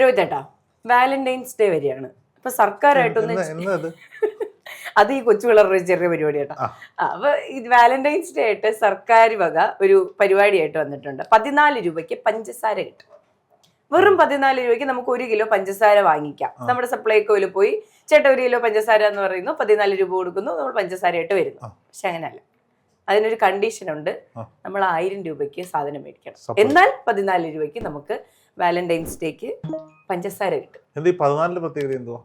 രോഹിതേട്ടാ Valentine's day വരികയാണ് അപ്പൊ സർക്കാരായിട്ടൊന്ന് അത്? ഈ കൊച്ചു പിള്ളേരുടെ ചെറിയ പരിപാടി കേട്ടോ അപ്പൊ ഇത് വാലന്റൈൻസ് ഡേ ആയിട്ട് സർക്കാർ വക ഒരു പരിപാടിയായിട്ട് വന്നിട്ടുണ്ട്. പതിനാല് രൂപയ്ക്ക് പഞ്ചസാര കിട്ടും. വെറും പതിനാല് രൂപയ്ക്ക് നമുക്ക് ഒരു കിലോ പഞ്ചസാര വാങ്ങിക്കാം. നമ്മുടെ സപ്ലൈകോയിൽ പോയി ചേട്ട ഒരു കിലോ പഞ്ചസാര എന്ന് പറയുന്നു. പതിനാല് രൂപ കൊടുക്കുന്നു. നമ്മൾ പഞ്ചസാരയായിട്ട് വരുന്നു. പക്ഷെ അങ്ങനെയല്ല. അതിനൊരു കണ്ടീഷൻ ഉണ്ട്. നമ്മൾ ആയിരം രൂപയ്ക്ക് സാധനം മേടിക്കണം. എന്നാൽ പതിനാല് രൂപയ്ക്ക് നമുക്ക് വാലന്റൈൻസ് ഡേക്ക് പഞ്ചസാര കിട്ടും. എന്താ ഈ പതിനാലിന്റെ പ്രത്യേകത എന്തുവാ?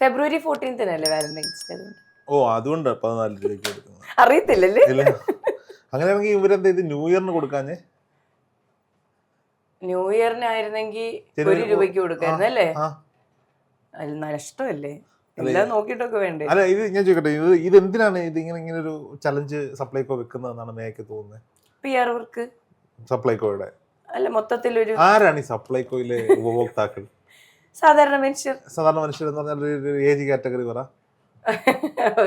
ഫെബ്രുവരി ഫോർട്ടീൻത്തിനല്ലേ വാലന്റൈൻസ് ഡേ ഓ അതുകൊണ്ട് അറിയത്തില്ലല്ലേ? അങ്ങനെയാണെങ്കിൽ ഇവരെന്താ ഇത് ന്യൂ ഇയറിന് കൊടുക്കാഞ്ഞേ? ന്യൂ ഇയറിനായിരുന്നെങ്കിൽ ഒരു രൂപയ്ക്ക് കൊടുക്കായിരുന്നു അല്ലേ? ആ. അത് നഷ്ടമല്ലേ എല്ലാം നോക്കിയിട്ടൊക്കെ വേണ്ടേ? അല്ല ഇത് ഞാൻ ചോദിക്കട്ടെ ഇത് ഇത് എന്തിനാണ് ഇത് ഇങ്ങനെ ഇങ്ങനെ ഒരു ചലഞ്ച് സപ്ലൈകോ വെക്കുന്നതെന്നാണ് മേക്ക് തോന്നുന്നത് പി ആർ വർക്ക് സപ്ലൈകോയുടെ അല്ല മൊത്തത്തിൽ ഒരു ആരാണ് ഈ സപ്ലൈകോയിലെ ഉപഭോക്താക്കൾ? സാധാരണ മനുഷ്യർ. സാധാരണ മനുഷ്യർ എന്ന് പറഞ്ഞാൽ ഒരു ഏജ് കാറ്റഗറി പറ.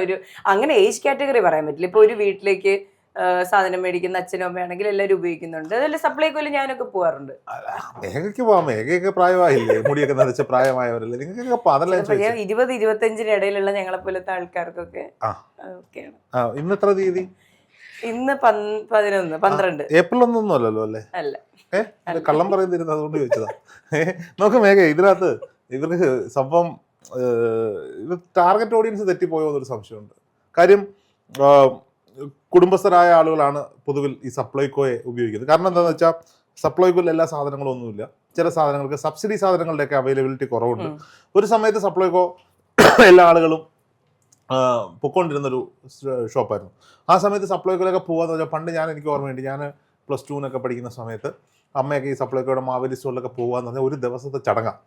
ഒരു അങ്ങനെ ഏജ് കാറ്റഗറി പറയാൻ പറ്റില്ല. ഇപ്പൊ ഒരു വീട്ടിലേക്ക് ആ, സാധനം മേടിക്കുന്ന അച്ഛനും അമ്മയാണെങ്കിൽ എല്ലാവരും ഉപയോഗിക്കുന്നുണ്ട്. അതല്ല സപ്ലൈകോയിൽ ഞാനൊക്കെ പോവാറുണ്ട്. മേഘയ്ക്ക് പോവാം. മേഘയൊക്കെ പ്രായമായില്ലേ? മുടിയൊക്കെ നരച്ച പ്രായമായവരല്ലേ? നിങ്ങൾക്കൊക്കെ അപ്പൊ അതല്ല ഞാൻ ചിലപ്പോ ഞാൻ ഇരുപത് ഇരുപത്തഞ്ചിന് ഇടയിലുള്ള ഞങ്ങളെ പോലത്തെ ആൾക്കാർക്കൊക്കെ ആ. ആ ഇന്ന് എത്ര തീയതി? ഇന്ന് പതിനൊന്ന് പന്ത്രണ്ട്. ഏപ്രിൽ ഒന്നൊന്നും അല്ലല്ലോ അല്ലേ? അല്ല. ഏഹ് കള്ളം പറയുന്നിരുന്നു അതുകൊണ്ട് ചോദിച്ചതാ. ഏഹ് നോക്ക് മേഘ ഇതിനകത്ത് ഇവർക്ക് സംഭവം ഇത് ടാർഗറ്റ് ഓഡിയൻസ് തെറ്റിപ്പോയോ എന്നൊരു സംശയമുണ്ട്. കാര്യം കുടുംബസ്ഥരായ ആളുകളാണ് പൊതുവിൽ ഈ സപ്ലൈകോയെ ഉപയോഗിക്കുന്നത്. കാരണം എന്താണെന്ന് വെച്ചാൽ സപ്ലൈകോയിൽ എല്ലാ സാധനങ്ങളും ഒന്നുമില്ല. ചില സാധനങ്ങൾക്ക് സബ്സിഡി സാധനങ്ങളുടെയൊക്കെ അവൈലബിലിറ്റി കുറവുണ്ട്. ഒരു സമയത്ത് സപ്ലൈകോ എല്ലാ ആളുകളും പൊക്കോണ്ടിരുന്നൊരു ഷോപ്പായിരുന്നു. ആ സമയത്ത് സപ്ലൈക്കോയിലൊക്കെ പോകാന്ന് വെച്ചാൽ പണ്ട് ഞാൻ എനിക്ക് ഓർമ്മയുണ്ട്. ഞാൻ പ്ലസ് ടുവിനൊക്കെ പഠിക്കുന്ന സമയത്ത് അമ്മയൊക്കെ ഈ സപ്ലൈക്കോയുടെ മാവേലി സ്റ്റോറിലൊക്കെ പോകാന്ന് പറഞ്ഞാൽ ഒരു ദിവസത്തെ ചടങ്ങാണ്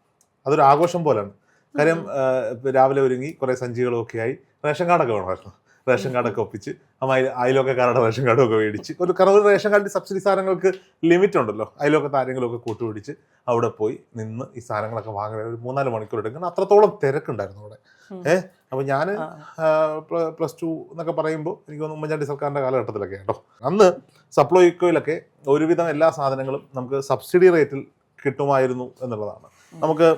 അതൊരു ആഘോഷം പോലെയാണ് കാര്യം രാവിലെ ഒരുങ്ങി കുറേ സഞ്ചികളൊക്കെ ആയി റേഷൻ കാർഡൊക്കെ വേണമായിരുന്നു. റേഷൻ കാർഡൊക്കെ ഒപ്പിച്ച് അമ്മ അയൽ- അയൽവക്കക്കാരുടെ റേഷൻ കാർഡൊക്കെ ഒക്കെ മേടിച്ച്. ഒരു കാരണം ഒരു റേഷൻ കാർഡിൽ സബ്സിഡി സാധനങ്ങൾക്ക് ലിമിറ്റ് ഉണ്ടല്ലോ അയലോക്ക ആരെങ്കിലുമൊക്കെ കൂട്ടുപിടിച്ച് അവിടെ പോയി നിന്ന് ഈ സാധനങ്ങളൊക്കെ വാങ്ങാൻ ഒരു മൂന്നാൽ മണിക്കൂർ എടുക്കണം. അത്രത്തോളം തിരക്കുണ്ടായിരുന്നു അവിടെ. ഏഹ് അപ്പോൾ ഞാൻ പ്ലസ് ടു എന്നൊക്കെ പറയുമ്പോൾ എനിക്ക് തോന്നുന്നു ഉമ്മൻചാണ്ടി സർക്കാരിന്റെ കാലഘട്ടത്തിലൊക്കെ കേട്ടോ. അന്ന് സപ്ലൈകോയിലൊക്കെ ഒരുവിധം എല്ലാ സാധനങ്ങളും നമുക്ക് സബ്സിഡി റേറ്റിൽ കിട്ടുമായിരുന്നു എന്നുള്ളതാണ്. നമുക്ക്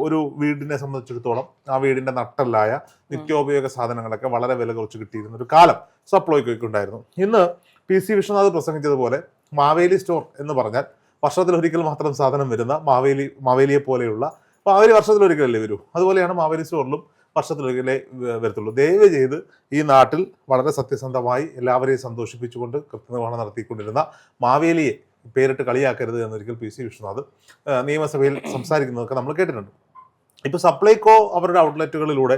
ഒരു വീടിനെ സംബന്ധിച്ചിടത്തോളം ആ വീടിന്റെ നട്ടല്ലായ നിത്യോപയോഗ സാധനങ്ങളൊക്കെ വളരെ വില കുറച്ച് കിട്ടിയിരുന്ന ഒരു കാലം സപ്ലൈകോയ്ക്ക് ഉണ്ടായിരുന്നു ഇന്ന് പി സി വിശ്വനാഥ് പ്രസംഗിച്ചതുപോലെ മാവേലി സ്റ്റോർ എന്ന് പറഞ്ഞാൽ വർഷത്തിൽ ഒരിക്കൽ മാത്രം സാധനം വരുന്ന മാവേലി മാവേലിയെ പോലെയുള്ള മാവേലി വർഷത്തിൽ ഒരിക്കലല്ലേ വരൂ? അതുപോലെയാണ് മാവേലി സ്റ്റോറിലും വർഷത്തിലൊരിക്കലേ വരത്തുള്ളൂ. ദയവ് ചെയ്ത് ഈ നാട്ടിൽ വളരെ സത്യസന്ധമായി എല്ലാവരെയും സന്തോഷിപ്പിച്ചുകൊണ്ട് കൃത്യനിർവഹണം നടത്തിക്കൊണ്ടിരുന്ന മാവേലിയെ പേരിട്ട് കളിയാക്കരുത് എന്നൊരിക്കൽ പി സി വിശ്വനാഥ് നിയമസഭയിൽ സംസാരിക്കുന്നതൊക്കെ നമ്മൾ കേട്ടിട്ടുണ്ട്. ഇപ്പോൾ സപ്ലൈകോ അവരുടെ ഔട്ട്ലെറ്റുകളിലൂടെ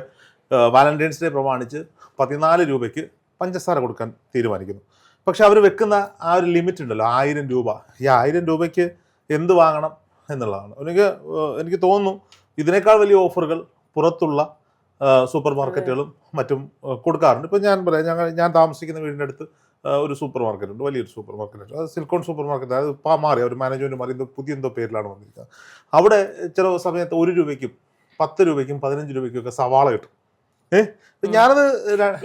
വാലന്റൈൻസ് ഡേ പ്രമാണിച്ച് പതിനാല് രൂപയ്ക്ക് പഞ്ചസാര കൊടുക്കാൻ തീരുമാനിക്കുന്നു. പക്ഷെ അവർ വെക്കുന്ന ആ ഒരു ലിമിറ്റ് ഉണ്ടല്ലോ ആയിരം രൂപ. ഈ ആയിരം രൂപയ്ക്ക് എന്ത് വാങ്ങണം എന്നുള്ളതാണ്. എനിക്ക് എനിക്ക് തോന്നുന്നു ഇതിനേക്കാൾ വലിയ ഓഫറുകൾ പുറത്തുള്ള സൂപ്പർ മാർക്കറ്റുകളും മറ്റും കൊടുക്കാറുണ്ട്. ഇപ്പം ഞാൻ പറയാം ഞങ്ങൾ ഞാൻ താമസിക്കുന്ന വീടിന്റെ അടുത്ത് ഒരു സൂപ്പർ മാർക്കറ്റ് ഉണ്ട് വലിയൊരു സൂപ്പർ മാർക്കറ്റ് ഉണ്ട്. അത് സിൽക്കോൺ സൂപ്പർ മാർക്കറ്റ് അത് ഇപ്പം മാറി അവർ മാനേജ്മെന്റ് മാറി എന്തോ പുതിയ എന്തോ പേരിലാണ് വന്നിരിക്കുക അവിടെ ചില സമയത്ത് ഒരു രൂപയ്ക്കും പത്ത് രൂപയ്ക്കും പതിനഞ്ച് രൂപയ്ക്കും ഒക്കെ സവാള കിട്ടും. ഞാനത്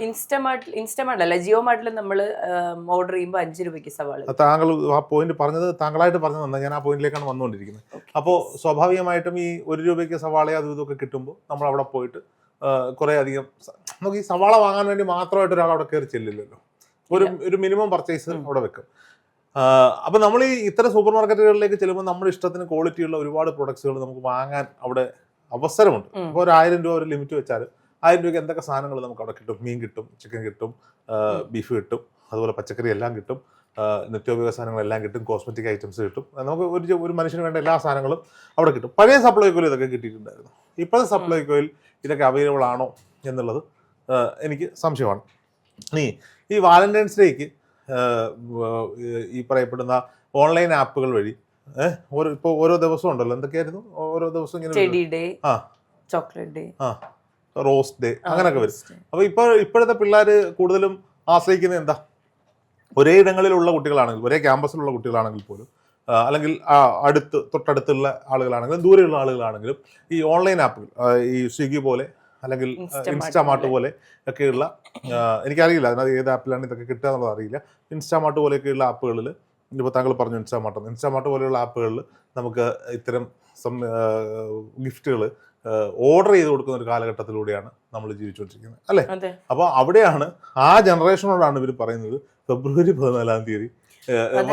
ഇൻസ്റ്റമാർട്ട് ഇൻസ്റ്റമാർട്ട് അല്ല ജിയോ മാർട്ടിൽ നമ്മൾ ഓർഡർ ചെയ്യുമ്പോൾ അഞ്ച് രൂപയ്ക്ക് സവാള താങ്കൾ ആ പോയിന്റ് പറഞ്ഞത് താങ്കളായിട്ട് പറഞ്ഞു തന്നെ ഞാൻ ആ പോയിന്റിലേക്കാണ് വന്നുകൊണ്ടിരിക്കുന്നത്. അപ്പോൾ സ്വാഭാവികമായിട്ടും ഈ ഒരു രൂപയ്ക്ക് സവാള അതും ഇതൊക്കെ കിട്ടുമ്പോൾ നമ്മൾ അവിടെ പോയിട്ട് കുറേ അധികം നമുക്ക് ഈ സവാള വാങ്ങാൻ വേണ്ടി മാത്രമായിട്ട് ഒരാൾ അവിടെ കയറി ചെല്ലില്ലല്ലോ. ഒരു ഒരു മിനിമം പർച്ചേസ്. അവിടെ വെക്കും. അപ്പൊ നമ്മൾ ഈ ഇത്തരം സൂപ്പർ മാർക്കറ്റുകളിലേക്ക് ചെല്ലുമ്പോൾ നമ്മുടെ ഇഷ്ടത്തിന് ക്വാളിറ്റിയുള്ള ഒരുപാട് പ്രൊഡക്ട്സുകൾ നമുക്ക് വാങ്ങാൻ അവിടെ അവസരമുണ്ട്. അപ്പൊ അപ്പോൾ ഒരു ആയിരം രൂപ ഒരു ലിമിറ്റ് വെച്ചാൽ ആയിരം രൂപയ്ക്ക് എന്തൊക്കെ സാധനങ്ങൾ നമുക്ക് അവിടെ കിട്ടും? മീൻ കിട്ടും ചിക്കൻ കിട്ടും ബീഫ് കിട്ടും അതുപോലെ പച്ചക്കറി എല്ലാം കിട്ടും നിത്യോപയോഗ സാധനങ്ങളെല്ലാം കിട്ടും കോസ്മെറ്റിക് ഐറ്റംസ് കിട്ടും. നമുക്ക് ഒരു ഒരു മനുഷ്യന് വേണ്ട എല്ലാ സാധനങ്ങളും അവിടെ കിട്ടും. പഴയ സപ്ലൈകോയിൽ ഇതൊക്കെ കിട്ടിയിട്ടുണ്ടായിരുന്നു. ഇപ്പോഴത്തെ സപ്ലൈകോയിൽ ഇതൊക്കെ അവൈലബിൾ ആണോ എന്നുള്ളത് എനിക്ക് സംശയമാണ്. ഇനി ഈ വാലന്റൈൻസ് ഡേക്ക് ഈ പറയപ്പെടുന്ന ഓൺലൈൻ ആപ്പുകൾ വഴി ഓരോ ഇപ്പോൾ ഓരോ ദിവസവും ഉണ്ടല്ലോ എന്തൊക്കെയായിരുന്നു? ഓരോ ദിവസം ഇങ്ങനെ ആ. Chocolate day. ആ റോസ്റ്റ് ഡേ അങ്ങനെയൊക്കെ വരും. അപ്പോൾ ഇപ്പോൾ ഇപ്പോഴത്തെ പിള്ളേര് കൂടുതലും ആശ്രയിക്കുന്നത് എന്താ? ഒരേ ഇടങ്ങളിലുള്ള കുട്ടികളാണെങ്കിൽ ഒരേ ക്യാമ്പസിലുള്ള കുട്ടികളാണെങ്കിൽ പോലും അല്ലെങ്കിൽ അടുത്ത് തൊട്ടടുത്തുള്ള ആളുകളാണെങ്കിലും ദൂരെയുള്ള ആളുകളാണെങ്കിലും ഈ ഓൺലൈൻ ആപ്പുകൾ ഈ സ്വിഗ്ഗി പോലെ അല്ലെങ്കിൽ ഇൻസ്റ്റാമാർട്ട് പോലെ. ഒക്കെയുള്ള എനിക്കറിയില്ല അതിനകത്ത് ഏത് ആപ്പിലാണ് ഇതൊക്കെ കിട്ടുക എന്നുള്ളത് അറിയില്ല. ഇൻസ്റ്റാമാർട്ട് പോലെയൊക്കെയുള്ള ആപ്പുകളിൽ ഇപ്പോൾ താങ്കൾ പറഞ്ഞു ഇൻസ്റ്റാമാർട്ട് ഇൻസ്റ്റാമാർട്ട് പോലെയുള്ള ആപ്പുകളിൽ നമുക്ക് ഇത്തരം സം ഗിഫ്റ്റുകൾ ഓർഡർ ചെയ്ത് കൊടുക്കുന്ന ഒരു കാലഘട്ടത്തിലൂടെയാണ് നമ്മൾ ജീവിച്ചുകൊണ്ടിരിക്കുന്നത്. അല്ലേ? അപ്പോൾ അവിടെയാണ് ആ ജനറേഷനോടാണ് ഇവർ പറയുന്നത് ഫെബ്രുവരി പതിനാലാം തീയതി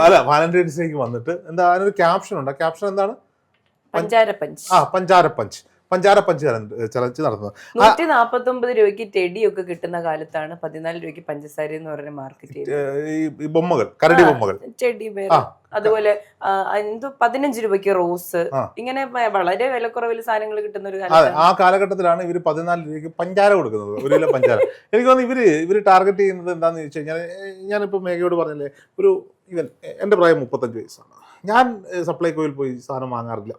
അല്ല വാലന്റൈൻസ് ഡേക്ക് വന്നിട്ട് എന്താ അതിനൊരു ക്യാപ്ഷൻ ഉണ്ട് ആ ക്യാപ്ഷൻ എന്താണ്? പഞ്ചാര പഞ്ച് ആ പഞ്ചാര പഞ്ച് പഞ്ചാര പഞ്ച് ചലഞ്ച് നടത്തുന്നത്. നൂറ്റി നാപ്പത്തി ഒമ്പത് രൂപയ്ക്ക് ടെടിയൊക്കെ കിട്ടുന്ന കാലത്താണ് പതിനാല് രൂപയ്ക്ക് പഞ്ചസാര എന്ന് പറഞ്ഞ മാർക്കറ്റ് ഈ ബൊമ്മകൾ കരടി ബൊമ്മകൾ. ടെടി അതുപോലെ എന്തോ പതിനഞ്ച് രൂപയ്ക്ക് റോസ്. ഇങ്ങനെ വളരെ വിലക്കുറവിൽ സാധനങ്ങൾ കിട്ടുന്ന ഒരു ആ കാലഘട്ടത്തിലാണ് ഇവർ പതിനാല് രൂപയ്ക്ക് പഞ്ചാര കൊടുക്കുന്നത്. ഒരു കിലോ പഞ്ചാര. എനിക്ക് തോന്നുന്നു ഇവർ ഇവർ ടാർഗറ്റ് ചെയ്യുന്നത് എന്താണെന്ന് ചോദിച്ചു കഴിഞ്ഞാൽ ഞാനിപ്പോൾ മേഘയോട് പറഞ്ഞില്ലേ ഒരു ഇവൻ എന്റെ പ്രായം മുപ്പത്തഞ്ച് വയസ്സാണ്. ഞാൻ സപ്ലൈകോയിൽ പോയി സാധനം വാങ്ങാറില്ല.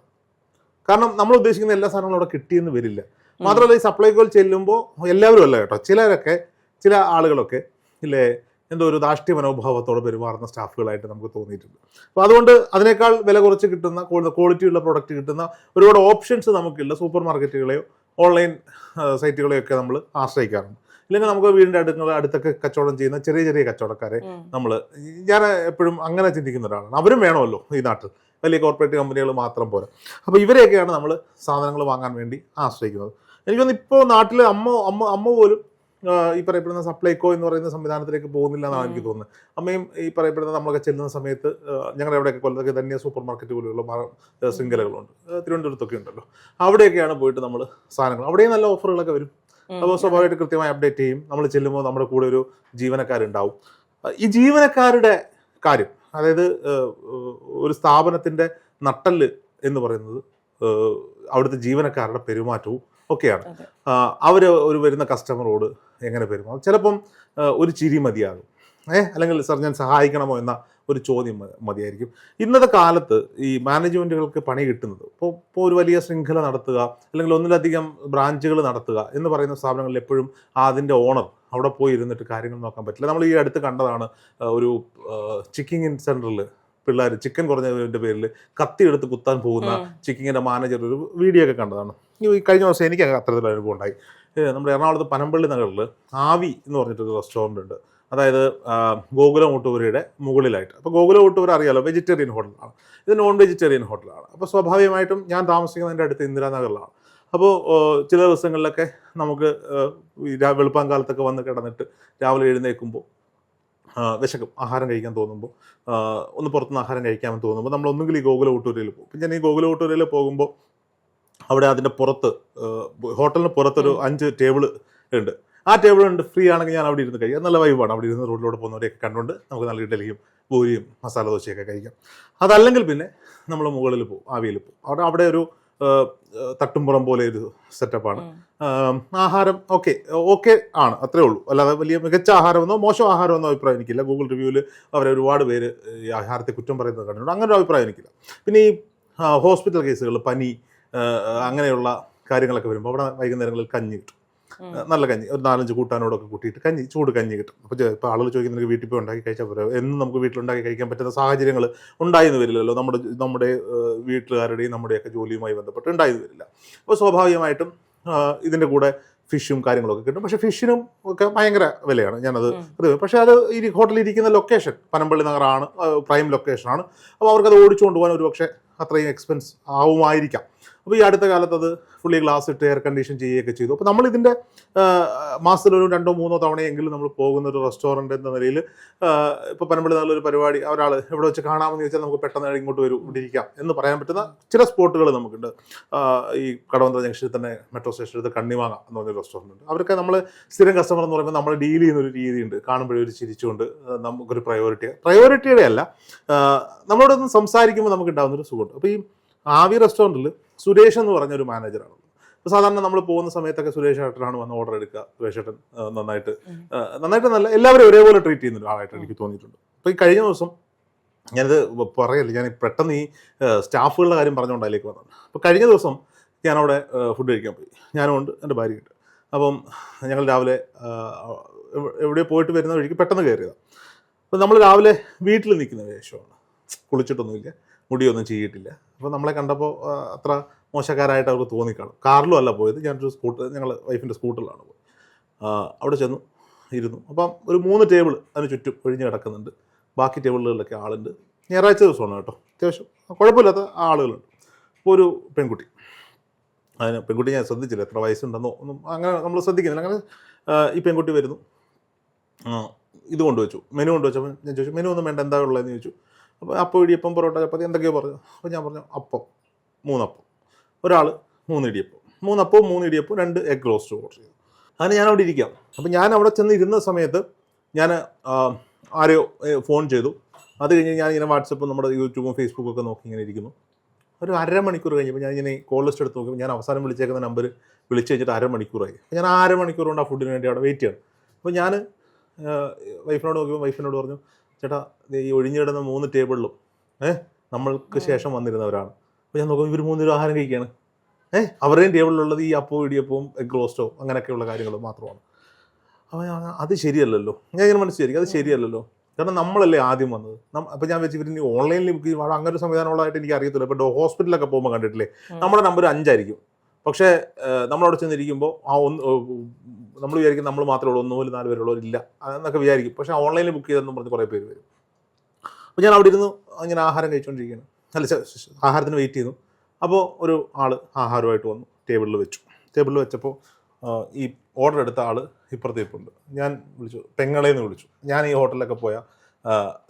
കാരണം നമ്മൾ ഉദ്ദേശിക്കുന്ന എല്ലാ സാധനങ്ങളും അവിടെ കിട്ടിയെന്ന് വരില്ല. മാത്രമല്ല ഈ സപ്ലൈകോയിൽ ചെല്ലുമ്പോൾ എല്ലാവരും അല്ല കേട്ടോ. ചിലരൊക്കെ ചില ആളുകളൊക്കെ ഇല്ലേ എന്തോ ഒരു ദാഷ്ട്യ മനോഭാവത്തോടെ പെരുമാറുന്ന സ്റ്റാഫുകളായിട്ട് നമുക്ക് തോന്നിയിട്ടുണ്ട്. അപ്പോൾ അതുകൊണ്ട് അതിനേക്കാൾ വില കുറച്ച് കിട്ടുന്ന ക്വാളിറ്റിയുള്ള പ്രൊഡക്റ്റ് കിട്ടുന്ന ഒരുപാട് ഓപ്ഷൻസ് നമുക്കില്ല. സൂപ്പർ മാർക്കറ്റുകളെയോ ഓൺലൈൻ സൈറ്റുകളെയോ ഒക്കെ നമ്മൾ ആശ്രയിക്കാറുണ്ട്. ഇല്ലെങ്കിൽ നമുക്ക് വീടിന്റെ അടുത്ത് അടുത്തൊക്കെ കച്ചവടം ചെയ്യുന്ന ചെറിയ ചെറിയ കച്ചവടക്കാരെ. നമ്മൾ ഞാൻ എപ്പോഴും അങ്ങനെ ചിന്തിക്കുന്ന ഒരാളാണ്. അവരും വേണമല്ലോ ഈ നാട്ടിൽ. വലിയ കോർപ്പറേറ്റ് കമ്പനികൾ മാത്രം പോരാ. അപ്പോൾ ഇവരെയൊക്കെയാണ് നമ്മൾ സാധനങ്ങൾ വാങ്ങാൻ വേണ്ടി ആശ്രയിക്കുന്നത്. എനിക്ക് തോന്നുന്നു ഇപ്പോൾ നാട്ടിൽ അമ്മ അമ്മ അമ്മ പോലും ഈ പറയപ്പെടുന്ന സപ്ലൈകോ എന്ന് പറയുന്ന സംവിധാനത്തിലേക്ക് പോകുന്നില്ല എന്നാണ് എനിക്ക് തോന്നുന്നത്. അമ്മയും ഈ പറയപ്പെടുന്ന നമ്മളൊക്കെ ചെല്ലുന്ന സമയത്ത് ഞങ്ങളുടെ എവിടെയൊക്കെ കൊല്ലത്തൊക്കെ തന്നെ സൂപ്പർ മാർക്കറ്റ് പോലെയുള്ള ശൃംഖലകളുണ്ട്. തിരുവനന്തപുരത്തൊക്കെ ഉണ്ടല്ലോ. അവിടെയൊക്കെയാണ് പോയിട്ട് നമ്മൾ സാധനങ്ങൾ. അവിടെയും നല്ല ഓഫറുകളൊക്കെ വരും. അപ്പോൾ സ്വാഭാവികമായിട്ട് കൃത്യമായി അപ്ഡേറ്റ് ചെയ്യും. നമ്മൾ ചെല്ലുമ്പോൾ നമ്മുടെ കൂടെ ഒരു ജീവനക്കാരുണ്ടാവും. ഈ ജീവനക്കാരുടെ കാര്യം അതായത് ഒരു സ്ഥാപനത്തിന്റെ നട്ടൽ എന്ന് പറയുന്നത് അവിടുത്തെ ജീവനക്കാരുടെ പെരുമാറ്റവും ഒക്കെയാണ്. അവർ ഒരു വരുന്ന കസ്റ്റമറോട് എങ്ങനെ പെരുമാറും? ചിലപ്പം ഒരു ചിരി മതിയാകും. ഏഹ് അല്ലെങ്കിൽ സാർ ഞാൻ സഹായിക്കണമോ എന്ന ഒരു ചോദ്യം മതിയായിരിക്കും. ഇന്നത്തെ കാലത്ത് ഈ മാനേജ്മെന്റുകൾക്ക് പണി കിട്ടുന്നത് ഇപ്പോൾ ഇപ്പോൾ ഒരു വലിയ ശൃംഖല നടത്തുക അല്ലെങ്കിൽ ഒന്നിലധികം ബ്രാഞ്ചുകൾ നടത്തുക എന്ന് പറയുന്ന സ്ഥാപനങ്ങളിൽ എപ്പോഴും അതിന്റെ ഓണർ അവിടെ പോയി ഇരുന്നിട്ട് കാര്യങ്ങൾ നോക്കാൻ പറ്റില്ല. നമ്മൾ ഈ അടുത്ത് കണ്ടതാണ് ഒരു ചിക്കിങ് സെന്ററിൽ പിള്ളേർ ചിക്കൻ കുറഞ്ഞതിന്റെ പേരിൽ കത്തി എടുത്ത് കുത്താൻ പോകുന്ന. ചിക്കിങ്ങിന്റെ മാനേജർ ഒരു വീഡിയോ ഒക്കെ കണ്ടതാണ്. ഈ കഴിഞ്ഞ ദിവസം എനിക്ക് അത്തരത്തിലുള്ള അനുഭവം ഉണ്ടായി. നമ്മുടെ എറണാകുളത്ത് പനമ്പള്ളി നഗറിൽ ആവി എന്ന് പറഞ്ഞിട്ടൊരു റെസ്റ്റോറന്റ് ഉണ്ട്. അതായത് ഗോകുല ഊട്ടുപുരയുടെ മുകളിലായിട്ട്. അപ്പോൾ ഗോകുലം ഊട്ടുപുര അറിയാലോ വെജിറ്റേറിയൻ ഹോട്ടലാണ്. ഇത് നോൺ വെജിറ്റേറിയൻ ഹോട്ടലാണ്. അപ്പോൾ സ്വാഭാവികമായിട്ടും ഞാൻ താമസിക്കുന്നതിന്റെ അടുത്ത് ഇന്ദിരാനഗറിലാണ്. അപ്പോൾ ചില ദിവസങ്ങളിലൊക്കെ നമുക്ക് വെളുപ്പം കാലത്തൊക്കെ വന്ന് കിടന്നിട്ട് രാവിലെ എഴുന്നേൽക്കുമ്പോൾ വിശക്കും ആഹാരം കഴിക്കാൻ തോന്നുമ്പോൾ ഒന്ന് പുറത്തുനിന്ന് ആഹാരം കഴിക്കാമെന്ന് തോന്നുമ്പോൾ നമ്മൾ ഒന്നുകിൽ ഈ ഗോകുല ഊട്ടൂരയിൽ പോകും. പിന്നെ ഞാൻ ഈ ഗോകുല ഊട്ടൂരയിൽ പോകുമ്പോൾ അവിടെ അതിന്റെ പുറത്ത് ഹോട്ടലിന് പുറത്തൊരു അഞ്ച് ടേബിൾ ഉണ്ട്. ആ ടേബിൾ ഉണ്ട് ഫ്രീ ആണെങ്കിൽ ഞാൻ അവിടെ ഇരുന്ന് കഴിക്കാം. നല്ല വൈബാണ് അവിടെ ഇരുന്ന് റോഡിലൂടെ പോകുന്നവരെയൊക്കെ കണ്ടുകൊണ്ട് നമുക്ക് നല്ല ഇഡലിയും പൂരിയും മസാല ദോശയൊക്കെ കഴിക്കാം. അതല്ലെങ്കിൽ പിന്നെ നമ്മൾ മുകളിൽ പോകും ആവിയിൽ പോകും. അവിടെ അവിടെ ഒരു തട്ടുംപുറം പോലെ ഒരു സെറ്റപ്പാണ്. ആഹാരം ഓക്കെ ഓക്കെ ആണ്. അത്രേ ഉള്ളൂ. അല്ലാതെ വലിയ മികച്ച ആഹാരമെന്നോ മോശം ആഹാരമെന്നോ അഭിപ്രായം എനിക്കില്ല. ഗൂഗിൾ റിവ്യൂവിൽ അവരെ ഒരുപാട് പേര് ഈ ആഹാരത്തെ കുറ്റം പറയുന്നത് കണ്ടിട്ടുണ്ട്. അങ്ങനെ ഒരു അഭിപ്രായം എനിക്കില്ല. പിന്നെ ഈ ഹോസ്പിറ്റൽ കേസുകൾ പനി അങ്ങനെയുള്ള കാര്യങ്ങളൊക്കെ വരുമ്പോൾ അവിടെ വൈകുന്നേരങ്ങളിൽ കഞ്ഞി കിട്ടും. നല്ല കഞ്ഞി ഒരു നാലഞ്ച് കൂട്ടാനോടൊക്കെ കൂട്ടിയിട്ട് കഞ്ഞി ചൂട് കഞ്ഞി കിട്ടും. അപ്പോൾ ഇപ്പോൾ ആളുകൾ ചോദിക്കുന്നത് വീട്ടിൽ പോയി ഉണ്ടാക്കി കഴിച്ചാൽ പോരാ? എന്നും നമുക്ക് വീട്ടിലുണ്ടാക്കി കഴിക്കാൻ പറ്റുന്ന സാഹചര്യങ്ങൾ ഉണ്ടായിരുന്നു വരില്ലല്ലോ. നമ്മുടെ നമ്മുടെ വീട്ടുകാരുടെയും നമ്മുടെയൊക്കെ ജോലിയുമായി ബന്ധപ്പെട്ട് ഉണ്ടായിരുന്നു വരില്ല. അപ്പോൾ സ്വാഭാവികമായിട്ടും ഇതിന്റെ കൂടെ ഫിഷും കാര്യങ്ങളൊക്കെ കിട്ടും. പക്ഷേ ഫിഷിനും ഒക്കെ ഭയങ്കര വിലയാണ്. ഞാനത് അത് പക്ഷേ അത് ഈ ഹോട്ടലിൽ ഇരിക്കുന്ന ലൊക്കേഷൻ പനമ്പള്ളി നഗറാണ് പ്രൈം ലൊക്കേഷനാണ്. അപ്പോൾ അവർക്കത് ഓടിച്ചുകൊണ്ട് പോകാൻ ഒരു പക്ഷേ അത്രയും എക്സ്പെൻസ് ആവുമായിരിക്കാം. അപ്പോൾ ഈ അടുത്ത കാലത്ത് അത് ഫുള്ളി ഗ്ലാസ് ഇട്ട് എയർ കണ്ടീഷൻ ചെയ്യുകയൊക്കെ ചെയ്തു. അപ്പോൾ നമ്മൾ മാസത്തിൽ ഒരു രണ്ടോ മൂന്നോ തവണയെങ്കിലും നമ്മൾ പോകുന്ന ഒരു റെസ്റ്റോറന്റ് എന്ന നിലയിൽ ഇപ്പോൾ പനമ്പിളി നല്ലൊരു പരിപാടി ഒരാൾ എവിടെ വെച്ച് കാണാമെന്ന് ചോദിച്ചാൽ നമുക്ക് പെട്ടെന്ന് ഇങ്ങോട്ട് വരും ഇവിടെ ഇരിക്കാം എന്ന് പറയാൻ പറ്റുന്ന ചില സ്പോട്ടുകൾ നമുക്കുണ്ട്. ഈ കടവന്ത്ര ജംഗ്ഷനിൽ തന്നെ മെട്രോ സ്റ്റേഷനിൽ കണ്ണിമാങ്ങ എന്ന് പറഞ്ഞൊരു റെസ്റ്റോറന്റ് ഉണ്ട്. അവരൊക്കെ നമ്മൾ സ്ഥിരം കസ്റ്റമർ എന്ന് പറയുമ്പോൾ നമ്മൾ ഡീൽ ചെയ്യുന്ന ഒരു രീതിയുണ്ട്. കാണുമ്പോഴേ ഒരു ചിരിച്ചുകൊണ്ട് നമുക്കൊരു പ്രയോറിറ്റി പ്രയോറിറ്റിയുടെ അല്ല നമ്മളോടൊന്ന് സംസാരിക്കുമ്പോൾ നമുക്ക് ഉണ്ടാകുന്നൊരു സുഖമുണ്ട്. അപ്പോൾ ഈ ആവി റെസ്റ്റോറന്റിൽ സുരേഷ് എന്ന് പറഞ്ഞ ഒരു മാനേജറാണ് സാധാരണ നമ്മൾ പോകുന്ന സമയത്തൊക്കെ സുരേഷ് ഏട്ടനാണ് വന്ന് ഓർഡർ എടുക്കുക. സുരേഷ് ഏട്ടൻ നന്നായിട്ട് നന്നായിട്ട് നല്ല എല്ലാവരും ഒരേപോലെ ട്രീറ്റ് ചെയ്യുന്ന ഒരാളായിട്ട് എനിക്ക് തോന്നിയിട്ടുണ്ട്. അപ്പോൾ ഈ കഴിഞ്ഞ ദിവസം ഞാനിത് പറയല്ല ഞാൻ പെട്ടെന്ന് ഈ സ്റ്റാഫുകളുടെ കാര്യം പറഞ്ഞുകൊണ്ട് അതിലേക്ക് വന്നത് അപ്പോൾ കഴിഞ്ഞ ദിവസം ഞാനവിടെ ഫുഡ് കഴിക്കാൻ പോയി. ഞാനും ഉണ്ട് എന്റെ ഭാര്യയുണ്ട് അപ്പം ഞങ്ങൾ രാവിലെ എവിടെ പോയിട്ട് വരുന്ന വഴിക്ക് പെട്ടെന്ന് കയറിയതാണ് അപ്പം നമ്മൾ രാവിലെ വീട്ടിൽ നിൽക്കുന്ന വേഷമാണ്. കുളിച്ചിട്ടൊന്നുമില്ല മുടിയൊന്നും ചെയ്തിട്ടില്ല അപ്പോൾ നമ്മളെ കണ്ടപ്പോൾ അത്ര മോശക്കാരായിട്ട് അവർക്ക് തോന്നിക്കാണും. കാറിലും അല്ല പോയത്. ഞാനൊരു സ്കൂട്ടർ ഞങ്ങൾ വൈഫിന്റെ സ്കൂട്ടറിലാണ് പോയത്. അവിടെ ചെന്നു ഇരുന്നു. അപ്പം ഒരു മൂന്ന് ടേബിൾ അതിന് ചുറ്റും ഒഴിഞ്ഞ് കിടക്കുന്നുണ്ട്. ബാക്കി ടേബിളുകളിലൊക്കെ ആളുണ്ട്. ഞായറാഴ്ച ദിവസമാണ് കേട്ടോ. അത്യാവശ്യം കുഴപ്പമില്ലാത്ത ആളുകളുണ്ട്. അപ്പോൾ ഒരു പെൺകുട്ടി. അതിന് പെൺകുട്ടി ഞാൻ ശ്രദ്ധിച്ചില്ല. എത്ര വയസ്സുണ്ടെന്നോ ഒന്നും അങ്ങനെ നമ്മൾ ശ്രദ്ധിക്കുന്നില്ല. അങ്ങനെ ഈ പെൺകുട്ടി വരുന്നു. ഇത് കൊണ്ടുവച്ചു. മെനു കൊണ്ടുവച്ചപ്പോൾ ഞാൻ ചോദിച്ചു മെനു ഒന്നും വേണ്ട എന്താ ഉള്ളതെന്ന് ചോദിച്ചു. അപ്പോൾ അപ്പം ഇടിയപ്പം പൊറോട്ട ചപ്പാത്തി എന്തൊക്കെയോ പറഞ്ഞു. അപ്പോൾ ഞാൻ പറഞ്ഞു അപ്പം മൂന്നപ്പം. ഒരാൾ മൂന്ന് ഇടിയപ്പം. മൂന്നപ്പവും മൂന്ന് ഇടിയപ്പം രണ്ട് എഗ് റോസ്റ്റ് ഓർഡർ ചെയ്തു. അങ്ങനെ ഞാൻ അവിടെ ഇരിക്കാം. അപ്പോൾ ഞാൻ അവിടെ ചെന്ന് ഇരുന്ന സമയത്ത് ഞാൻ ആരെയോ ഫോൺ ചെയ്തു. അത് കഴിഞ്ഞ് ഞാൻ ഇങ്ങനെ വാട്സപ്പും നമ്മുടെ യൂട്യൂബും ഫേസ്ബുക്കും ഒക്കെ നോക്കി ഇങ്ങനെ ഇരിക്കുന്നു. ഒരു അരമണിക്കൂർ കഴിഞ്ഞപ്പോൾ ഞാൻ ഇങ്ങനെ കോൾ ലിസ്റ്റ് എടുത്ത് നോക്കുമ്പോൾ ഞാൻ അവസാനം വിളിച്ചേക്കുന്ന നമ്പർ വിളിച്ച് കഴിഞ്ഞിട്ട് അരമണിക്കൂറായി. ഞാൻ അരമണിക്കൂർ കൊണ്ട് ആ ഫുഡിന് വേണ്ടി അവിടെ വെയിറ്റ് ചെയ്യണം. അപ്പോൾ ഞാൻ വൈഫിനോട് നോക്കിയപ്പോൾ വൈഫിനോട് പറഞ്ഞു ചേട്ടാ ഈ ഒഴിഞ്ഞിടുന്ന മൂന്ന് ടേബിളിലും ഏഹ് നമ്മൾക്ക് ശേഷം വന്നിരുന്നവരാണ്. അപ്പോൾ ഞാൻ നോക്കുമ്പോൾ ഇവർ മൂന്ന് പേരും ആഹാരം കഴിക്കുകയാണ്. ഏഹ് അവരുടെയും ടേബിളിലുള്ളത് ഈ അപ്പവും ഇടിയപ്പവും എഗ് റോസ്റ്റോ അങ്ങനെയൊക്കെയുള്ള കാര്യങ്ങൾ മാത്രമാണ്. അപ്പോൾ ഞാൻ അത് ശരിയല്ലല്ലോ. ഞാൻ ഇങ്ങനെ മനസ്സിലായിരിക്കും അത് ശരിയല്ലല്ലോ. കാരണം നമ്മളല്ലേ ആദ്യം വന്നത്. അപ്പോൾ ഞാൻ വെച്ച് ഇവരിനി ഓൺലൈനിൽ ബുക്ക് ചെയ്യും അങ്ങനെ ഒരു സംവിധാനമുള്ളതായിട്ട് എനിക്ക് അറിയത്തില്ല ഇപ്പോൾ ഹോസ്പിറ്റലൊക്കെ പോകുമ്പോൾ കണ്ടിട്ടില്ലേ? നമ്മുടെ നമ്പർ അഞ്ചായിരിക്കും. പക്ഷേ നമ്മളവിടെ ചെന്നിരിക്കുമ്പോൾ ആ ഒന്ന് നമ്മൾ വിചാരിക്കും നമ്മൾ മാത്രമേ ഉള്ളൂ ഒന്ന് മുതൽ നാല് എന്നൊക്കെ വിചാരിക്കും. പക്ഷേ ഓൺലൈനിൽ ബുക്ക് ചെയ്തെന്നും പറഞ്ഞ് കുറേ പേര് വരും. അപ്പോൾ ഞാൻ അവിടെ ഇരുന്ന് ഇങ്ങനെ ആഹാരം കഴിച്ചുകൊണ്ടിരിക്കുകയാണ്. അല്ല ആഹാരത്തിന് വെയിറ്റ് ചെയ്തു. അപ്പോൾ ഒരു ആൾ ആഹാരമായിട്ട് വന്നു ടേബിളിൽ വെച്ചു. ടേബിളിൽ വെച്ചപ്പോൾ ഈ ഓർഡർ എടുത്ത ആൾ ഇപ്പുറത്തേപ്പുണ്ട്. ഞാൻ വിളിച്ചു പെങ്ങളേന്ന് വിളിച്ചു. ഞാൻ ഈ ഹോട്ടലിലൊക്കെ പോയാൽ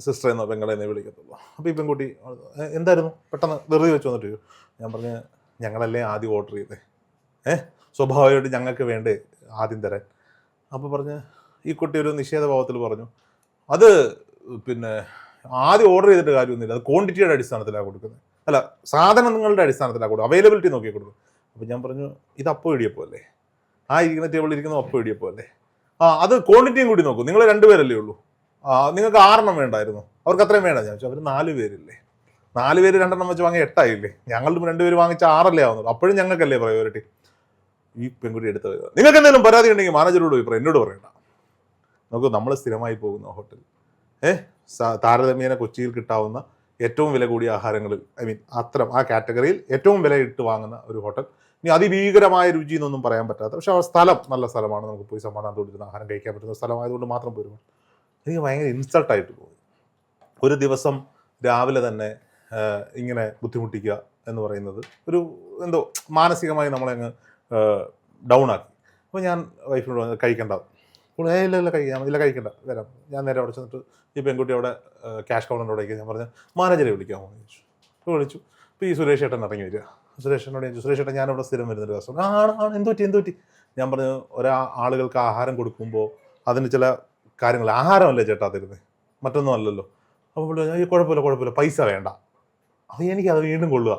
സിസ്റ്ററേന്നോ പെങ്ങളേന്നേ വിളിക്കത്തുള്ളൂ. അപ്പോൾ ഈ പെൺകുട്ടി എന്തായിരുന്നു? പെട്ടെന്ന് വെറുതെ വെച്ച് വന്നിട്ട്? ഞാൻ പറഞ്ഞ് ഞങ്ങളല്ലേ ആദ്യം ഓർഡർ ചെയ്തത് ഏഹ് സ്വാഭാവികമായിട്ട് ഞങ്ങൾക്ക് വേണ്ടേ ആദ്യം തരാൻ. അപ്പോൾ പറഞ്ഞ് ഈ കുട്ടി ഒരു നിഷേധഭാവത്തിൽ പറഞ്ഞു. അത് പിന്നെ ആദ്യം ഓർഡർ ചെയ്തിട്ട് കാര്യമൊന്നുമില്ല. അത് ക്വാണ്ടിറ്റിയുടെ അടിസ്ഥാനത്തിലാണ് കൊടുക്കുന്നത്. അല്ല സാധനങ്ങളുടെ അടിസ്ഥാനത്തിലാണ് കൊടുക്കുക അവൈലബിലിറ്റി നോക്കി കൊടുക്കും അപ്പോൾ ഞാൻ പറഞ്ഞു ഇത് അപ്പം ഇടിയപ്പോൾ അല്ലേ? ആ ഇരിക്കുന്ന ടേബിളിൽ ഇരിക്കുന്ന അപ്പം ഇടിയപ്പോൾ അല്ലേ? ആ അത് ക്വാണ്ടിറ്റിയും കൂടി നോക്കൂ. നിങ്ങൾ രണ്ടുപേരല്ലേ ഉള്ളൂ. നിങ്ങൾക്ക് ആറെണ്ണം വേണ്ടായിരുന്നു. അവർക്ക് അത്രയും വേണ്ട. ഞാൻ ചോദിച്ചു അവർ നാല് പേരില്ലേ? നാല് പേര് രണ്ടെണ്ണം വെച്ച് വാങ്ങി എട്ടായില്ലേ? ഞങ്ങൾ രണ്ടുപേര് വാങ്ങിച്ച ആറല്ലേ ആവുന്നുള്ളൂ അപ്പോഴും ഞങ്ങൾക്കല്ലേ പ്രയോറിറ്റി ഈ പെൺകുട്ടി എടുത്ത് നിങ്ങൾക്ക് എന്തെങ്കിലും പരാതി ഉണ്ടെങ്കിൽ മാനേജറോട് പോയി എന്നോട് പറയണ്ട. നമുക്ക് നമ്മൾ സ്ഥിരമായി പോകുന്ന ഹോട്ടൽ. ഏ? താരതമ്യേന കൊച്ചിയിൽ കിട്ടാവുന്ന ഏറ്റവും വില കൂടിയ ആഹാരങ്ങളിൽ ഐ മീൻ അത്തരം ആ കാറ്റഗറിയിൽ ഏറ്റവും വില ഇട്ട് വാങ്ങുന്ന ഒരു ഹോട്ടൽ. ഇനി അതിഭീകരമായ രുചി എന്നൊന്നും പറയാൻ പറ്റാത്ത പക്ഷെ ആ സ്ഥലം നല്ല സ്ഥലമാണ്. നമുക്ക് പോയി സമാധാനത്തോടെ ഇരുന്ന് ആഹാരം കഴിക്കാൻ പറ്റുന്ന സ്ഥലമായതുകൊണ്ട് മാത്രം പോരുമ്പോൾ എനിക്ക് ഭയങ്കര ഇൻസൾട്ടായിട്ട് പോയി ഒരു ദിവസം രാവിലെ തന്നെ ഇങ്ങനെ ബുദ്ധിമുട്ടിക്കുക എന്ന് പറയുന്നത് ഒരു എന്തോ മാനസികമായി നമ്മളെ അങ്ങ് ഡൗൺ ആക്കി. അപ്പോൾ ഞാൻ വൈഫിനോട് കഴിക്കണ്ട. അപ്പോൾ ഇല്ല ഇല്ല കഴിക്കാം ഇല്ല കഴിക്കണ്ട. വരാം. ഞാൻ നേരെ അവിടെ ചെന്നിട്ട് ഈ പെൺകുട്ടി അവിടെ ക്യാഷ് കൗണ്ടറിന്റെ ഞാൻ പറഞ്ഞു മാനേജറെ വിളിക്കാമോ? എന്ന് ചോദിച്ചു. അപ്പോൾ വിളിച്ചു. അപ്പോൾ ഈ സുരേഷ് ഏട്ടൻ ഇറങ്ങി വരിക. സുരേഷ് ഏട്ടനോട് ഞാൻ ചോദിച്ചു, സുരേഷ് ഏട്ടൻ ഞാനിവിടെ സ്ഥിരം വരുന്നൊരു ദിവസം. ആണ് ആണ് എന്തുപറ്റി എന്ത് പറ്റി? ഞാൻ പറഞ്ഞു ഒരാ ആളുകൾക്ക് ആഹാരം കൊടുക്കുമ്പോൾ അതിന് ചില കാര്യങ്ങൾ ആഹാരമല്ലേ ചേട്ടാ തരുന്നത് മറ്റൊന്നും അല്ലല്ലോ. അപ്പോൾ ഈ പറഞ്ഞു, "ഏയ് കുഴപ്പമില്ല കുഴപ്പമില്ല. പൈസ വേണ്ട. അപ്പോൾ എനിക്കത് വീണ്ടും കൊള്ളുക.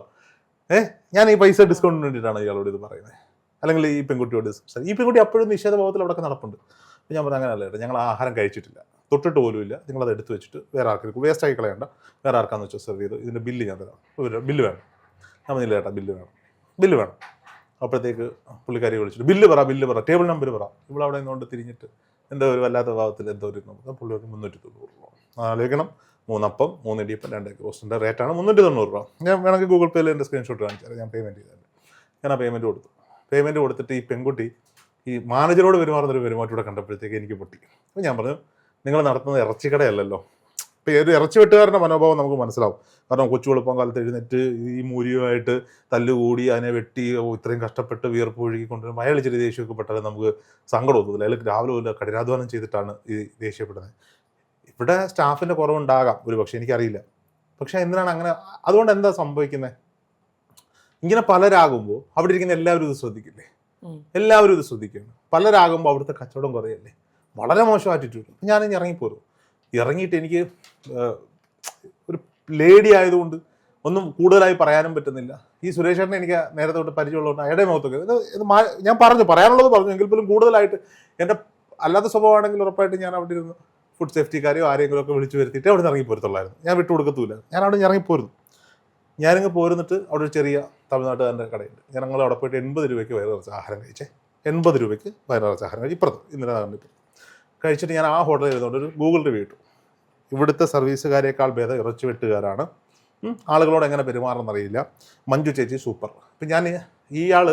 ഏഹ് ഞാൻ ഈ പൈസ ഡിസ്കൗണ്ടിന് വേണ്ടിയിട്ടാണ് ഇയാളോട് ഇത് പറയുന്നത്. അല്ലെങ്കിൽ ഈ പെൺകുട്ടിയോട് ഈ പെൺകുട്ടി അപ്പോഴും നിഷേധഭാവത്തിൽ അവിടെ നടപ്പുണ്ട്. അപ്പോൾ ഞാൻ പറഞ്ഞു അങ്ങനെയല്ല ഞങ്ങൾ ആഹാരം കഴിച്ചിട്ടില്ല. തൊട്ടിട്ട് പോലും ഇല്ല നിങ്ങളത് എടുത്ത് വെച്ചിട്ട് വേറെ ആർക്കും വേസ്റ്റ് ആയി കളയണ്ട. വേറെ ആർക്കാന്ന് വെച്ചാൽ സെർവ് ചെയ്ത് ഇതിന്റെ ബില്ല് ഞാൻ തരാം. ബില്ല് വേണം. ഞാൻ പറഞ്ഞില്ല ചേട്ടാ ബില്ല് വേണം. ബില്ല് വേണം. അപ്പോഴത്തേക്ക് പുള്ളിക്കാരി വിളിച്ചിട്ട് ബില്ല് പറ ബില്ല് പറ ടേബിൾ നമ്പർ പറ. ഇവിടെ അവിടെ നിന്നുകൊണ്ട് തിരിഞ്ഞിട്ട് എന്തോ ഒരു വല്ലാത്ത ഭാവത്തിൽ എന്തോ ഒരു നമുക്ക് പുള്ളിയോട് മുന്നൂറ്റി തൊണ്ണൂറ് ആലോചിക്കണം. മൂന്നപ്പം മൂന്ന് ഇടിയപ്പം രണ്ട് റോസ്റ്റിന്റെ റേറ്റാണ് മുന്നൂറ്റി തൊണ്ണൂറ് രൂപ. ഞാൻ വേണമെങ്കിൽ ഗൂഗിൾ പേയിൽ എന്റെ സ്ക്രീൻഷോട്ട് കാണിച്ചാൽ ഞാൻ പേയ്മെന്റ് ചെയ്തിട്ടുണ്ട് ഞാൻ ആ പേയ്മെന്റ് കൊടുത്തു. പേയ്മെന്റ് കൊടുത്തിട്ട് ഈ പെൺകുട്ടി ഈ മാനേജറോട് പെരുമാറുന്നൊരു പെരുമാറ്റൂടെ കണ്ടപ്പോഴത്തേക്ക് എനിക്ക് പൊട്ടി. അപ്പോൾ ഞാൻ പറഞ്ഞു നിങ്ങൾ നടത്തുന്നത് ഇറച്ചിക്കടയല്ലല്ലോ. ഇപ്പോൾ ഒരു ഇറച്ചി വെട്ടുകാരന്റെ മനോഭാവം നമുക്ക് മനസ്സിലാവും. കാരണം കൊച്ചു വെളുപ്പം കാലത്ത് എഴുന്നേറ്റ് ഈ മൂരിയുമായിട്ട് തല്ലുകൂടി അതിനെ വെട്ടി ഇത്രയും കഷ്ടപ്പെട്ട് വിയർപ്പ് ഒഴുകി കൊണ്ടുവരും അയാൾ ഇച്ചിരി ദേഷ്യമൊക്കെ പെട്ടാലും നമുക്ക് സങ്കടം ഒന്നുമില്ല അയാൾ രാവിലെ ഒന്നും കഠിനാധ്വാനം ചെയ്തിട്ടാണ് ഈ ദേഷ്യപ്പെടുന്നത്. ഇവിടെ സ്റ്റാഫിന്റെ കുറവുണ്ടാകാം ഒരു പക്ഷേ എനിക്കറിയില്ല. പക്ഷേ എന്തിനാണ് അങ്ങനെ അതുകൊണ്ട് എന്താ സംഭവിക്കുന്നത് ഇങ്ങനെ പലരാകുമ്പോൾ അവിടെ ഇരിക്കുന്ന എല്ലാവരും ഇത് ശ്രദ്ധിക്കില്ലേ? എല്ലാവരും ഇത് ശ്രദ്ധിക്കുന്നു പലരാകുമ്പോൾ അവിടുത്തെ കച്ചവടം കുറയല്ലേ? വളരെ മോശം ആറ്റിറ്റ്യൂഡ് ഞാൻ ഇനി ഇറങ്ങിപ്പോരും ഇറങ്ങിയിട്ട് എനിക്ക് ഒരു ലേഡി ആയതുകൊണ്ട് ഒന്നും കൂടുതലായി പറയാനും പറ്റുന്നില്ല. ഈ സുരേഷ് ചേട്ടനെ എനിക്ക് നേരത്തെ തൊട്ട് പരിചയമുള്ളതുകൊണ്ട് അയാളുടെ മുഖത്തൊക്കെ ഇത് ഇത് ഞാൻ പറഞ്ഞു പറയാനുള്ളത് പറഞ്ഞു. എങ്കിൽ പോലും കൂടുതലായിട്ട് എന്റെ അല്ലാത്ത സ്വഭാവമാണെങ്കിൽ ഉറപ്പായിട്ട് ഞാൻ അവിടെ ഇരുന്ന് ഫുഡ് സേഫ്റ്റിക്കാരെയോ ആരെങ്കിലും ഒക്കെ വിളിച്ചു വരുത്തിയിട്ട് അവിടെ നിന്ന് ഇറങ്ങി പോരത്തുള്ളായിരുന്നു. ഞാൻ വിട്ടു കൊടുക്കത്തൂല ഞാൻ അവിടെ ഇറങ്ങി പോരുന്നു. ഞാനിങ്ങ് പോരുന്നിട്ട് അവിടെ ഒരു ചെറിയ തമിഴ്നാട്ടുകാരന്റെ കടയുണ്ട്. ഞങ്ങൾ അവിടെ പോയിട്ട് എൺപത് രൂപയ്ക്ക് വയറു നിറച്ച ആഹാരം കഴിച്ചേ. എൺപത് രൂപയ്ക്ക് വയറു നിറച്ച ആഹാരം കഴിച്ചു ഇപ്പുറത്ത് ഇന്നലെ ഇപ്പം കഴിച്ചിട്ട് ഞാൻ ആ ഹോട്ടലിൽ ഇരുന്നുകൊണ്ട് ഒരു ഗൂഗിൾ റിവ്യൂ ഇട്ടു. ഇവിടുത്തെ സർവീസുകാരേക്കാൾ ഭേദം ഇറച്ചി വെട്ടുകാരാണ് ആളുകളോട് എങ്ങനെ പെരുമാറുന്നറിയില്ല മഞ്ജു ചേച്ചി സൂപ്പർ. അപ്പം ഞാൻ ആൾ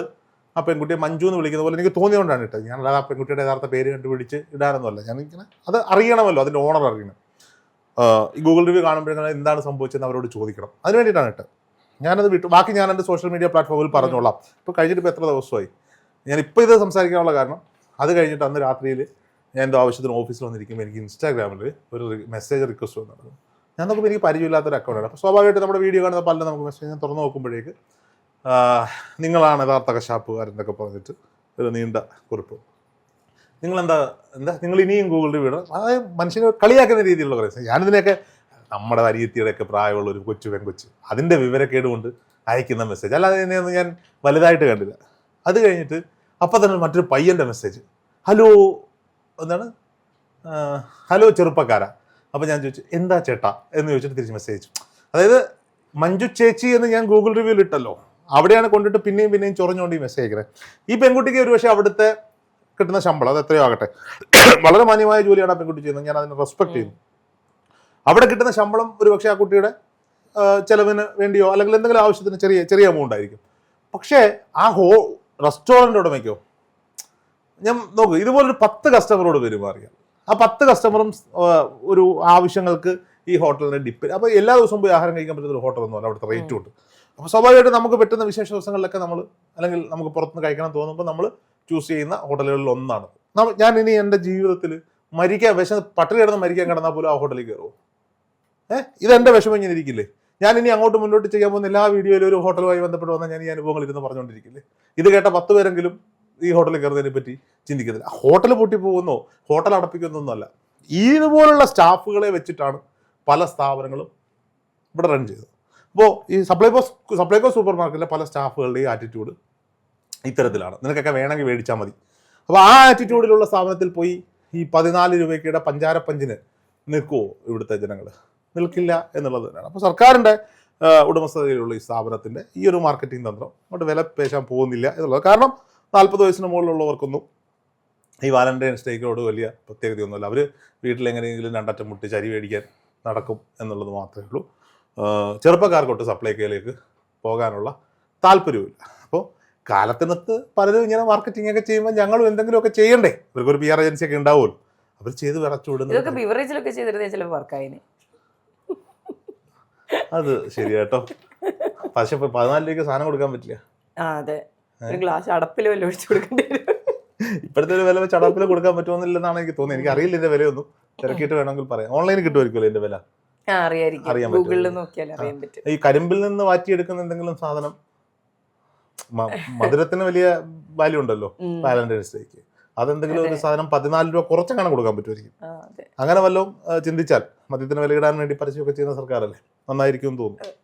ആ പെൺകുട്ടിയെ മഞ്ജു എന്ന് വിളിക്കുന്ന പോലെ എനിക്ക് തോന്നിയതുകൊണ്ടാണ് ഇട്ടത് ഞാൻ അല്ലാതെ ആ പെൺകുട്ടിയുടെ യഥാർത്ഥ പേര് കണ്ടുപിടിച്ച് ഇടാനൊന്നുമല്ല. ഞാൻ ഇങ്ങനെ അത് അറിയണമല്ലോ അതിന്റെ ഓണർ അറിയണം. ഈ ഗൂഗിൾ റിവ്യൂ കാണുമ്പോഴേ എന്താണ് സംഭവിച്ചതെന്ന് അവരോട് ചോദിക്കണം. അതിന് വേണ്ടിയിട്ടാണ് ഇട്ട് ഞാനത് വിട്ടു. ബാക്കി ഞാൻ എന്റെ സോഷ്യൽ മീഡിയ പ്ലാറ്റ്ഫോമിൽ പറഞ്ഞോളാം. ഇപ്പോൾ കഴിഞ്ഞിട്ട് ഇപ്പോൾ എത്ര ദിവസമായി? ഞാൻ ഇത് സംസാരിക്കാനുള്ള കാരണം അത് കഴിഞ്ഞിട്ട് അന്ന് രാത്രിയിൽ ഞാൻ എന്റെ ആവശ്യത്തിന് ഓഫീസിൽ വന്നിരിക്കുമ്പോൾ എനിക്ക് ഇൻസ്റ്റാഗ്രാമിൽ ഒരു മെസ്സേജ് റിക്വസ്റ്റ് വന്നിരുന്നു ഞാൻ നോക്കുമ്പോൾ എനിക്ക് പരിചയമില്ലാത്തൊരു അക്കൗണ്ടാണ് അപ്പോൾ സ്വാഭാവികമായിട്ട് നമ്മുടെ വീഡിയോ കാണുന്ന പല നമുക്ക് മെസ്സേജ് ഞാൻ തുറന്ന് നോക്കുമ്പോഴേക്ക് നിങ്ങളാണ് യഥാർത്ഥ കശാപ്പുകാരെന്നൊക്കെ പറഞ്ഞിട്ട് ഒരു നീണ്ട കുറിപ്പ്. നിങ്ങളെന്താ എന്താ നിങ്ങൾ ഇനിയും ഗൂഗിൾ റിവ്യൂ ഇടണം. അതായത് മനുഷ്യനെ കളിയാക്കുന്ന രീതിയിലുള്ള കുറേ ഞാനിതിനെയൊക്കെ നമ്മുടെ അരിയത്തിയുടെ ഒക്കെ പ്രായമുള്ള ഒരു കൊച്ചു പെൺകൊച്ച് അതിന്റെ വിവരക്കേട് കൊണ്ട് അയക്കുന്ന മെസ്സേജ് അല്ലാതെ എന്നെയൊന്നും ഞാൻ വലുതായിട്ട് കണ്ടില്ല. അത് കഴിഞ്ഞിട്ട് അപ്പം തന്നെ മറ്റൊരു പയ്യന്റെ മെസ്സേജ് ഹലോ എന്താണ്? ഹലോ ചെറുപ്പക്കാര. അപ്പം ഞാൻ ചോദിച്ചു എന്താ ചേട്ടാ? എന്ന് ചോദിച്ചിട്ട് തിരിച്ച് മെസ്സേജ് അതായത് മഞ്ജു ചേച്ചി എന്ന് ഞാൻ ഗൂഗിൾ റിവ്യൂവിൽ ഇട്ടല്ലോ. അവിടെയാണ് കൊണ്ടിട്ട് പിന്നെയും പിന്നെയും ചൊറഞ്ഞുകൊണ്ട് ഈ മെസ്സേജ് അയക്കുന്നത് ഈ പെൺകുട്ടിക്ക് ഒരു പക്ഷേ അവിടുത്തെ കിട്ടുന്ന ശമ്പളം അത് എത്രയോ ആകട്ടെ. വളരെ മാന്യമായ ജോലിയാണ് ആ പെൺകുട്ടി ചെയ്യുന്നത്. ഞാൻ അതിനെ റെസ്പെക്ട് ചെയ്യുന്നു. അവിടെ കിട്ടുന്ന ശമ്പളം ഒരു പക്ഷേ ആ കുട്ടിയുടെ ചെലവിന് വേണ്ടിയോ അല്ലെങ്കിൽ എന്തെങ്കിലും ആവശ്യത്തിന് ചെറിയ ചെറിയ എമൗണ്ട് ആയിരിക്കും. പക്ഷേ ആ ഹോ റെസ്റ്റോറന്റ് ഉടമയ്ക്കോ ഞാൻ നോക്ക് ഇതുപോലൊരു പത്ത് കസ്റ്റമറോട് പെരുമാറിയാൽ ആ പത്ത് കസ്റ്റമറും ഒരു ആവശ്യങ്ങൾക്ക് ഈ ഹോട്ടലിനെ ഡിപ്പ് അപ്പോൾ എല്ലാ ദിവസവും പോയി ആഹാരം കഴിക്കാൻ പറ്റുന്ന ഒരു ഹോട്ടൽ എന്ന് പറഞ്ഞാൽ അവിടുത്തെ റേറ്റും ഉണ്ട്. അപ്പോൾ സ്വാഭാവികമായിട്ടും നമുക്ക് പറ്റുന്ന വിശേഷ ദിവസങ്ങളിലൊക്കെ നമ്മൾ അല്ലെങ്കിൽ നമുക്ക് പുറത്തുനിന്ന് കഴിക്കണം തോന്നുമ്പോൾ നമ്മൾ ചൂസ് ചെയ്യുന്ന ഹോട്ടലുകളിൽ ഒന്നാണ്. ഞാൻ ഇനി എന്റെ ജീവിതത്തിൽ മരിക്കാൻ വിശ പട്ടിണി കിടന്ന് മരിക്കാൻ കിടന്നാൽ പോലും ആ ഹോട്ടലിൽ കയറുമോ ഏഹ് ഇതെന്റെ വിഷമം ഇങ്ങനെ ഇരിക്കില്ലേ? ഞാൻ ഇനി അങ്ങോട്ട് മുന്നോട്ട് ചെയ്യാൻ പോകുന്ന എല്ലാ വീഡിയോയിലും ഒരു ഹോട്ടലുമായി ബന്ധപ്പെട്ട് വന്നാൽ ഞാൻ ഈ അനുഭവങ്ങൾ ഇരുന്ന് പറഞ്ഞുകൊണ്ടിരിക്കില്ലേ? ഇത് കേട്ട പത്ത് പേരെങ്കിലും ഈ ഹോട്ടലിൽ കയറുന്നതിനെ പറ്റി ചിന്തിക്കുന്നില്ല. ഹോട്ടൽ പൂട്ടി പോകുന്നോ ഹോട്ടൽ അടപ്പിക്കുന്നൊന്നുമല്ല. ഇതുപോലുള്ള സ്റ്റാഫുകളെ വെച്ചിട്ടാണ് പല സ്ഥാപനങ്ങളും ഇവിടെ റൺ ചെയ്തത്. അപ്പോൾ ഈ സപ്ലൈകോ സപ്ലൈകോ സൂപ്പർ മാർക്കറ്റിലെ പല സ്റ്റാഫുകളുടെയും ആറ്റിറ്റ്യൂഡ് ഇത്തരത്തിലാണ്. നിനക്കൊക്കെ വേണമെങ്കിൽ മേടിച്ചാൽ മതി. അപ്പോൾ ആ ആറ്റിറ്റ്യൂഡിലുള്ള സ്ഥാപനത്തിൽ പോയി ഈ പതിനാല് രൂപയ്ക്കിടെ പഞ്ചാരപ്പഞ്ചിന് നിൽക്കുമോ ഇവിടുത്തെ ജനങ്ങൾ നിൽക്കില്ല എന്നുള്ളത് തന്നെയാണ്. അപ്പോൾ സർക്കാരിന്റെ ഉടമസ്ഥതയിലുള്ള ഈ സ്ഥാപനത്തിന്റെ ഈ ഒരു മാർക്കറ്റിംഗ് തന്ത്രം അങ്ങോട്ട് വില പേശാൻ പോകുന്നില്ല എന്നുള്ളത്. കാരണം നാൽപ്പത് വയസ്സിന് മുകളിലുള്ളവർക്കൊന്നും ഈ വാലന്റൈൻസ് ഡേക്കോട് വലിയ പ്രത്യേകതയൊന്നുമില്ല. അവർ വീട്ടിലെങ്ങനെയെങ്കിലും രണ്ടറ്റം മുട്ടി ചരി മേടിക്കാൻ നടക്കും എന്നുള്ളത് മാത്രമേ ഉള്ളൂ. ചെറുപ്പക്കാർക്കൊട്ട് സപ്ലൈക്കോയിലേക്ക് പോകാനുള്ള താല്പര്യമില്ല അപ്പോൾ കാലത്തിനൊത്ത് പലരും ഇങ്ങനെ മാർക്കറ്റിംഗ് ഒക്കെ ചെയ്യുമ്പോൾ ഞങ്ങളും എന്തെങ്കിലുമൊക്കെ ചെയ്യണ്ടേ? ഇവർക്കൊരു പി ആർ ഏജൻസി ഒക്കെ ഉണ്ടാവുമല്ലോ. അവർ ചെയ്ത് വിറച്ചു ഇതൊക്കെ വിടുന്നത് ബിവറേജിലൊക്കെ ചെയ്തിരുന്ന വർക്കായിന്. അത് ശരിയാട്ടോ പക്ഷെ ഇപ്പൊ പതിനാല് രൂപയ്ക്ക് സാധനം കൊടുക്കാൻ പറ്റില്ല. അതെ. ഒരു ഗ്ലാസ് അടപ്പിൽ വല്ല ഒഴിച്ചു കൊടുക്കേണ്ടി വരും. ഇപ്പോഴത്തെ ഒരു വില വെച്ച് അടപ്പിൽ കൊടുക്കാൻ പറ്റുമെന്നില്ലെന്നാണ് എനിക്ക് തോന്നുന്നത്. എനിക്ക് അറിയില്ല ഇതിന്റെ വിലയൊന്നും. തിരക്കിയിട്ട് വേണമെങ്കിൽ പറയാം. ഓൺലൈനിൽ കിട്ടുമായിരിക്കുമല്ലോ ഇതിന്റെ വില. അറിയാൻ പറ്റും. ഈ കരിമ്പിൽ നിന്ന് വാറ്റിയെടുക്കുന്ന എന്തെങ്കിലും സാധനം മധുരത്തിന് വലിയ വാല്യൂ ഉണ്ടല്ലോ വാലന്റൈൻസ് ഡേക്ക് അതെന്തെങ്കിലും ഒരു സാധനം പതിനാല് രൂപ കുറച്ചെങ്ങനെ കൊടുക്കാൻ പറ്റുമായിരിക്കും അങ്ങനെ വല്ലതും ചിന്തിച്ചാൽ മദ്യത്തിന് വിലയിടാൻ വേണ്ടി പരസ്യമൊക്കെ ചെയ്യുന്ന സർക്കാരല്ലേ? നന്നായിരിക്കും തോന്നുന്നു.